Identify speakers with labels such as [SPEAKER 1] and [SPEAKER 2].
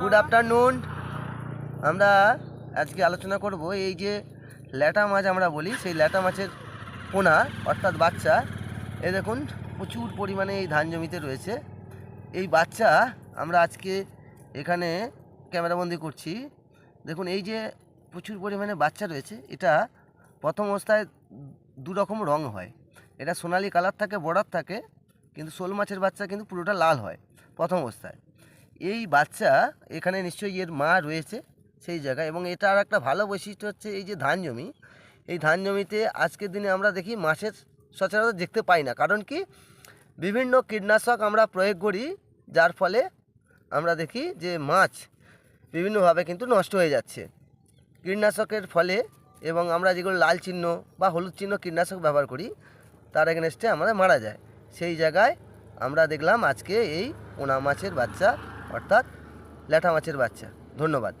[SPEAKER 1] Good afternoon আমরা আজকে আলোচনা করব এই যে ল্যাটা মাছ আমরা বলি সেই ল্যাটা মাছের পোনা অর্থাৎ বাচ্চা। এ দেখুন প্রচুর পরিমাণে এই ধান জমিতে রয়েছে। এই বাচ্চা আমরা আজকে এখানে ক্যামেরাবন্দি করছি। দেখুন এই যে প্রচুর পরিমাণে বাচ্চা রয়েছে এটা প্রথম অবস্থায় দু রকম রং হয়। এটা সোনালি কালার থাকে বর্ডার থাকে কিন্তু শোল মাছের বাচ্চা কিন্তু পুরোটা লাল হয় প্রথম অবস্থায়। এই বাচ্চা এখানে নিশ্চয়ই এর মা রয়েছে সেই জায়গায় এবং এটা আর একটা ভালো বৈশিষ্ট্য হচ্ছে এই যে ধান জমি। এই ধান জমিতে আজকের দিনে আমরা দেখি মাছের সচরাচর দেখতে পাই না। কারণ কি? বিভিন্ন কীটনাশক আমরা প্রয়োগ করি, যার ফলে আমরা দেখি যে মাছ বিভিন্নভাবে কিন্তু নষ্ট হয়ে যাচ্ছে। কীটনাশকের ফলে এবং আমরা যেগুলো লাল চিহ্ন বা হলুদ চিহ্ন কীটনাশক ব্যবহার করি, তার এগেনস্টে আমরা মারা যায়। সেই জায়গায় আমরা দেখলাম আজকে এই পোনা মাছের বাচ্চা অর্থাৎ ল্যাঠা মাছের বাচ্চা। ধন্যবাদ।